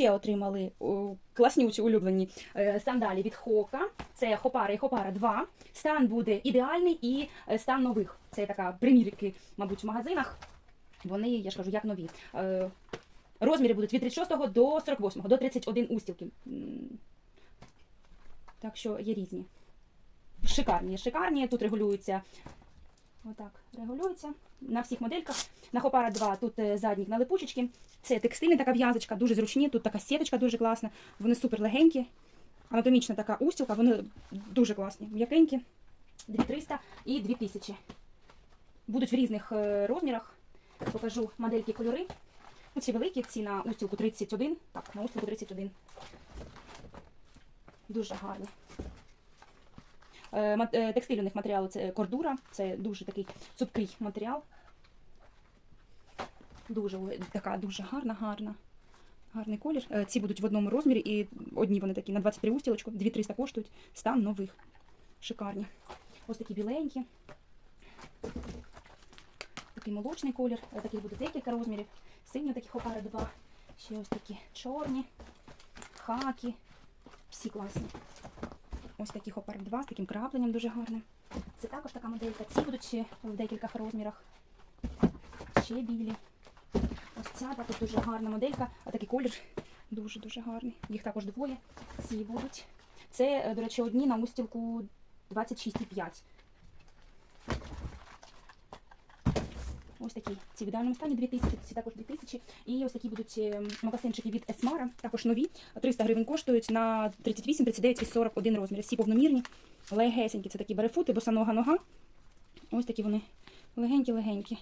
ще отримали о, класнючі улюблені е, сандалі від Хока. Це Хопара і Хопара 2. Стан буде ідеальний і е, стан нових. Це така примірки, мабуть, в магазинах. Вони, я ж кажу, як нові. Е, Розміри будуть від 36 до 48, до 31 устілки. Так що є різні. Шикарні, шикарні. Тут регулюються. Отак, регулюються на всіх модельках. На Хопара 2 тут е, заднік на липучечки. Це текстильна така в'язочка, дуже зручні. Тут така сіточка дуже класна. Вони супер легенькі. Анатомічна така устілка, вони дуже класні. М'якенькі. 2300 і 2000. Будуть в різних е, розмірах. Покажу модельки кольори. Ну, ці великі, ці на устілку 31. Так, на устілку 31. Дуже гарні. Е, е, Текстиль у це кордура, це дуже такий цупкий матеріал. Дуже така дуже гарна, гарна. Гарний колір. Е, Ці будуть в одному розмірі, і одні вони такі на 23 устілочку, 2300 коштують, стан нових. Шикарні. Ось такі біленькі. Такий молочний колір. Таких буде декілька розмірів. Синьо такі хопари два. Ще ось такі чорні, хакі. Всі класні. Ось такі хопар 2 з таким крапленням дуже гарним. Це також така моделька. Ці будуть ще в декількох розмірах. Ще білі. Ось ця тут дуже гарна моделька, а такий колір дуже-дуже гарний. Їх також двоє. Ці будуть. Це, е, до речі, одні на устілку 26,5. Ось такі. Ці в ідеальному стані 2000, ці також 2000. І ось такі будуть е, магазинчики від Esmara, також нові. 300 гривень коштують на 38, 39 і 41 розмір. Всі повномірні, легесенькі. Це такі берефути, босонога нога. Ось такі вони легенькі-легенькі.